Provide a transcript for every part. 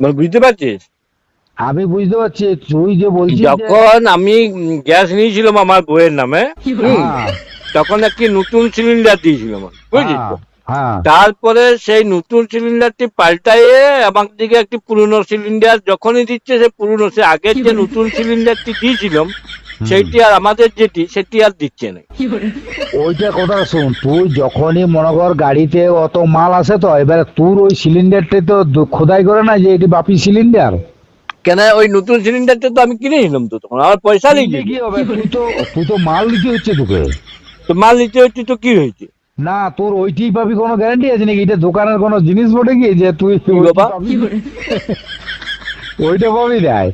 মানে বুঝতে পারছিস? আমি বুঝতে পারছি তুই যে বলছিস যখন আমি গ্যাস নিয়েছিলাম আমার বইয়ের নামে হ্যাঁ, তখন একটি নতুন সিলিন্ডার দিয়েছিলাম হ্যাঁ তারপরে সেই নতুন সিলিন্ডারটি পাল্টাইয়ে আমার দিকে একটি পুরনো সিলিন্ডার যখনই দিচ্ছে সে পুরনো সে আগের যে নতুন সিলিন্ডারটি দিয়েছিলাম সেইটি আর আমাদের যেটি সেটি আর দিচ্ছে না। ওইটা কথা শোন তুই যখনই মনে কর গাড়িতে অত মাল আসে তো এবারে তোর ওই সিলিন্ডারটা তো খোদাই করে না যে এটি বাপি সিলিন্ডার কেন ওই নতুন সিলিন্ডারটা তো আমি কিনে নিলাম তো তখন আমার পয়সা নিয়ে কি হবে? তুই তো তুই তো মাল নিতে হচ্ছে তোকে। তো মাল নিতে হচ্ছে তো কি হয়েছে? না তোর ওইটি পাবি কোনো গ্যারান্টি আছে নাকি? এটা দোকানের কোনো জিনিস বটে কি যে তুই? ওইটা পাবি দেয়।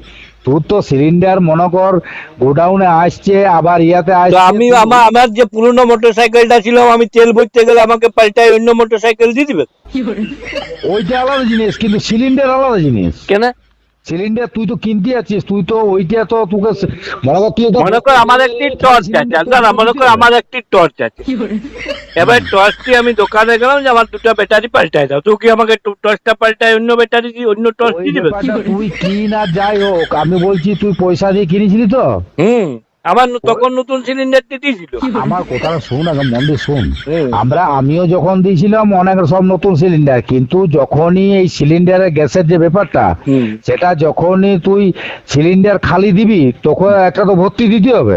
তোর তো সিলিন্ডার মনে কর গোডাউনে আসছে আবার ইয়াতে আসছে। আমি আমার আমার যে পুরনো মোটর সাইকেলটা ছিল আমি তেল ভরতে গেলে আমাকে পাল্টাই অন্য মোটর সাইকেল দিয়ে দিবে? ওইটা আলাদা জিনিস কিন্তু সিলিন্ডার আলাদা জিনিস। কেন? সিলিন্ডার তুই তো কিনতে আছিস তুই তো ওইটা তো তোকে মনে কর তুই মনে কর আমার একটি টর্চ আছে দাদা মনে কর আমার একটি টর্চ আছে। এবার টর্চটি আমি দোকানে গেলাম যে আমার দুটো ব্যাটারি পাল্টাই দাও। তুই কি আমাকে টু- টর্চটা পাল্টাই অন্য ব্যাটারি দি অন্য টর্চ দিবে? তুই কি না যাই হোক আমি বলছি তুই পয়সা দিয়ে কিনেছিলি তো? হুম। আমার তখন নতুন সিলিন্ডারটি দিয়েছিল। আমার কথাটা শোন আগে মন দিয়ে শোন। আমরা আমিও যখন দিয়েছিলাম অনেক সব নতুন সিলিন্ডার কিন্তু যখনই এই সিলিন্ডারের গ্যাসের যে ব্যাপারটা সেটা যখনই তুই সিলিন্ডার খালি দিবি তখন একটা তো ভর্তি দিতে হবে।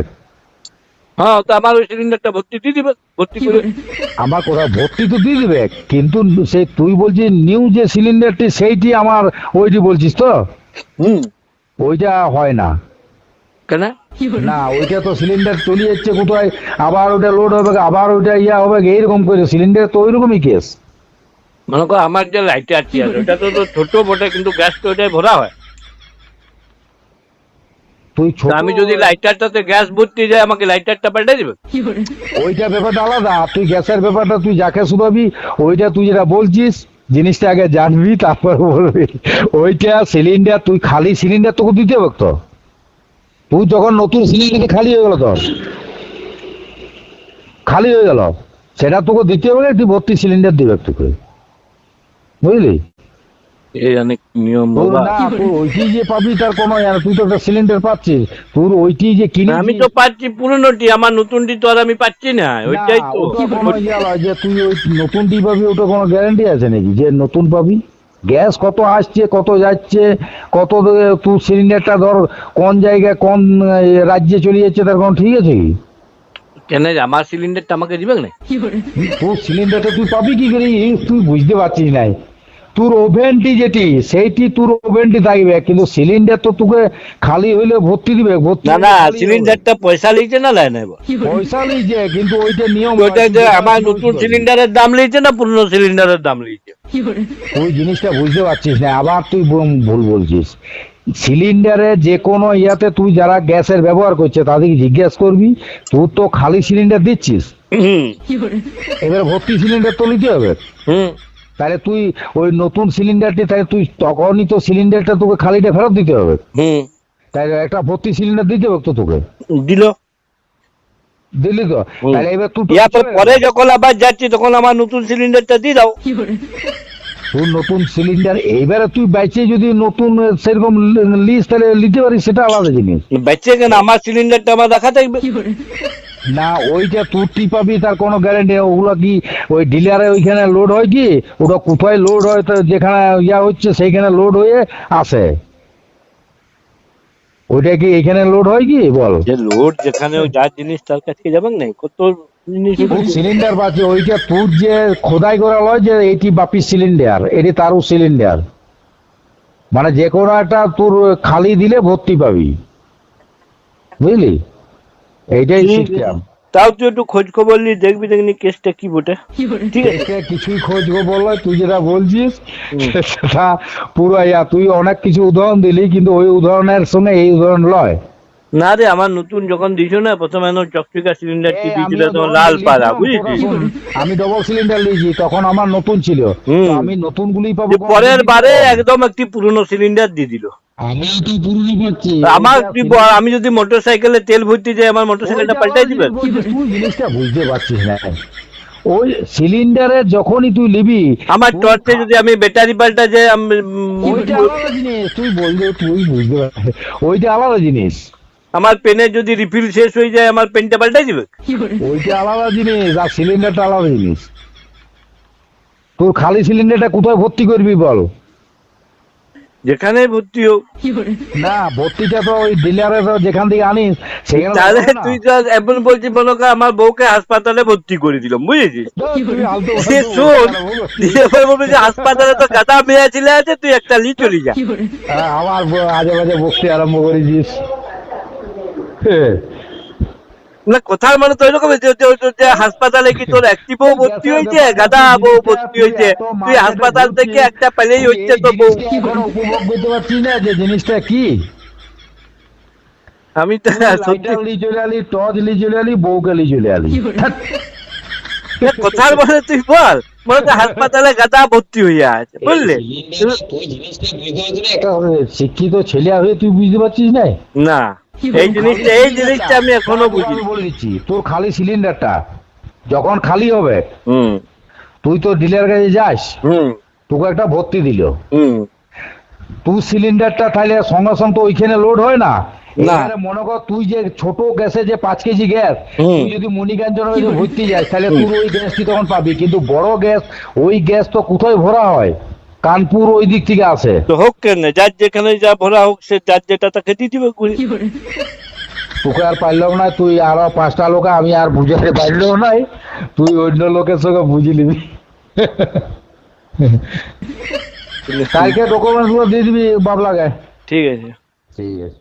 হ্যাঁ তো আমার ওই সিলিন্ডারটা ভর্তি দিয়ে দিবে ভর্তি করে। আমার কথা ভর্তি তো দিয়ে দিবে কিন্তু সেই তুই বলছিস নিউ যে সিলিন্ডারটি সেইটি আমার ওইটি বলছিস তো? হুম। ওইটা হয় না। কেন? না ওইটা তো সিলিন্ডার চলে যাচ্ছে কোথায়? আবার ওটা লোড হবে আবার ওইটা ইয়া হবে এইরকম করে। সিলিন্ডার তো ওইরকমই কেস মনে কর আমার যে লাইটারটি আছে ওটা তো ছোট বটে কিন্তু গ্যাস তো ওটাই ভরা হয়। তুই ছোট আমি যদি লাইটারটাতে গ্যাস ভর্তি যায় আমাকে লাইটারটা পাল্টে দিবে? ওইটা ব্যাপারটা আলাদা। তুই গ্যাসের ব্যাপারটা তুই যাকে শুধাবি ওইটা তুই যেটা বলছিস জিনিসটা আগে জানবি তারপর বলবি। ওইটা সিলিন্ডার তুই খালি সিলিন্ডার তোকে দিতে হবে তো? তুই যখন নতুন সিলিন্ডার খালি হয়ে গেল তোর। খালি হয়ে গেল। সেটা তোকে দিতে হবে তুই ভর্তি সিলিন্ডার দিবে তোকে বুঝলি? এই অনেক নিয়ম না তুই ওইটি যে পাবি তার কোনো তুই তো একটা সিলিন্ডার পাচ্ছিস। তোর ওইটি যে কিনে আমি তো পাচ্ছি পুরনোটি আমার নতুনটি তো আর আমি পাচ্ছি না ওইটাই তো। যে তুই ওই নতুনটি পাবি ওটা কোনো গ্যারান্টি আছে নাকি যে নতুন পাবি? গ্যাস কত আসছে কত যাচ্ছে কত তু সিলিন্ডারটা ধর কোন জায়গায় কোন রাজ্যে চলে যাচ্ছে তার কোন ঠিক আছে কি? কেন আমার সিলিন্ডারটা আমাকে দিবে না? তোর সিলিন্ডারটা তুই পাবি কি করে? তুই বুঝতে পারছিস নাই। তোর ওভেনটি যেটি সেইটি তোর ওভেনটি থাকবে কিন্তু সিলিন্ডার তো তোকে খালি হইলে ভর্তি দিবে ভর্তি না না সিলিন্ডারটা পয়সা লিখছে না লাই না পয়সা লিখছে কিন্তু ওইটা নিয়ম ওইটা যে আমার নতুন সিলিন্ডারের দাম লিখছে না পুরনো সিলিন্ডারের দাম লিখছে ওই জিনিসটা বুঝতে পারছিস না আবার তুই ভুল বলছিস। সিলিন্ডারে যে কোনো ইয়াতে তুই যারা গ্যাসের ব্যবহার করছে তাদেরকে জিজ্ঞেস করবি তুই তো খালি সিলিন্ডার দিচ্ছিস? হুম। এবার ভর্তি সিলিন্ডার তো নিতে হবে। হুম। তাহলে তুই ওই নতুন সিলিন্ডারটি তাহলে তুই তখনই তো সিলিন্ডারটা তোকে খালিটা ফেরত দিতে হবে। হুম। তাহলে একটা ভর্তি সিলিন্ডার দিতে হবে তো তোকে। দিল। দিলি তো? তাহলে এবার তুই ইয়ার পরে যখন আবার যাচ্ছি তখন আমার নতুন সিলিন্ডারটা দিয়ে দাও। তোর নতুন সিলিন্ডার এইবারে তুই বাইচে যদি নতুন সেরকম লিস্ট তাহলে নিতে পারিস সেটা আলাদা জিনিস। বেঁচে কেন? আমার সিলিন্ডারটা আমার রাখা থাকবে। না ওইটা তুই পাবি তার কোনো গ্যারান্টি ওগুলো কি ওই ডিলারে ওইখানে লোড হয় কি? ওটা কোথায় লোড হয় তো যেখানে ইয়া হচ্ছে সেইখানে লোড হয়ে আসে। ওইটা কি এখানে লোড হয় কি? বল। যে লোড যেখানে ওই যার জিনিস তার কাছে যাবেন না কত সিলিন্ডার পাচ্ছে ওইটা তোর যে খোদাই করা লয় যে এইটি বাপি সিলিন্ডার এটি তারও সিলিন্ডার মানে যে কোনো একটা তোর খালি দিলে ভর্তি পাবি। বুঝলি? এইটাই সিস্টেম তাও তুই একটু খোঁজ খবর নিয়ে দেখবি দেখনি কেসটা কি বটে। ঠিক আছে। কিছুই খোঁজ খবর নয় তুই যেটা বলছিস সেটা পুরো ইয়া তুই অনেক কিছু উদাহরণ দিলি কিন্তু ওই উদাহরণের সঙ্গে এই উদাহরণ লয়। না রে আমার নতুন যখন দিছো না প্রথমে চকচিকা সিলিন্ডারটি এই দিয়েছিল লাল পাড়া বুঝেছিস? আমি ডবল সিলিন্ডার নিয়েছি তখন আমার নতুন ছিল। হুম। আমি নতুন গুলি পাবো পরের বারে একদম একটি পুরনো সিলিন্ডার দিয়ে দিল। আমি তো পুরনো পাচ্ছি। আমার আমি যদি মোটর সাইকেলে তেল ভর্তি যাই আমার মোটর সাইকেলটা ওইটা পাল্টাই দিবেন তুই জিনিসটা বুঝতে পারছিস না। ওই সিলিন্ডারে যখনই তুই নিবি আমার টর্চে যদি আমি ব্যাটারি পাল্টা যে জিনিস তুই বললে তুই বুঝতে পারবি ওইটা আলাদা জিনিস। আমার পেনে যদি রিফিল শেষ হয়ে যায় আমার পেনটা পাল্টাই দিবে? ওইটা আলাদা জিনিস আর সিলিন্ডারটা আলাদা জিনিস। তোর খালি সিলিন্ডারটা কোথায় ভর্তি করবি বল? যেখানে ভর্তি হোক। না ভর্তিটা তো ওই ডিলারে তো যেখান থেকে আনিস সেখানে তাহলে তুই তো এমন বলছিস মনে কর আমার বউকে হাসপাতালে ভর্তি করে দিলাম বুঝেছিস? শোন এবার বলবে যে হাসপাতালে তো গাদা মেয়ে ছেলে আছে তুই একটা লি চলে যা। হ্যাঁ, আমার আজে বাজে বকতে আরম্ভ করেছিস হ্যাঁ। না কথার মানে তো এরকম যে- হাসপাতালে কি তোর একটি বউ ভর্তি হয়েছে গাদা বউ ভর্তি হয়েছে তুই হাসপাতাল থেকে একটা পেলেই হচ্ছে তো বউ উপভোগ করতে পারছিস না যে জিনিসটা কি? আমি তো সত্যি লাইটার আলি টর্চ লি আলি বউকে লি আলি? কথার মানে তুই বল। মনে কর হাসপাতালে গাদা ভর্তি হয়ে আছে বুঝলি? তুই জিনিসটা বুঝতে পারছিস না? একটা শিক্ষিত ছেলে হয়ে তুই বুঝতে পারছিস না না। এই জিনিসটা এই জিনিসটা আমি এখনও বুঝি বলে দিচ্ছি তোর খালি সিলিন্ডারটা যখন খালি হবে হুম। তুই তো ডিলার কাছে যাস হুম। তোকে একটা ভর্তি দিল। হুম। তুই সিলিন্ডারটা তাহলে সঙ্গে সঙ্গে তো ওইখানে লোড হয় না। মনে কর তুই যে ছোট গ্যাসে যে পাঁচ কেজি গ্যাস তুই যদি মণিকাঞ্চন ভর্তি যাস তাহলে তুই ওই গ্যাসটি তখন পাবি। কিন্তু বড় গ্যাস ওই গ্যাস তো কোথায় ভরা হয়? কানপুর ওই দিক থেকে আসে তো হোক কেন যার যেখানে যা ভরা হোক সে যার যেটা তাকে দিয়ে দিবে ঘুরে তোকে আর পারলাম না তুই আরও পাঁচটা লোক আমি আর বুঝাতে পারলেও নাই তুই অন্য লোকের সঙ্গে বুঝে নিবি। কালকে ডকুমেন্টসগুলো দিয়ে দিবি বাবলাকে। ঠিক আছে। ঠিক আছে।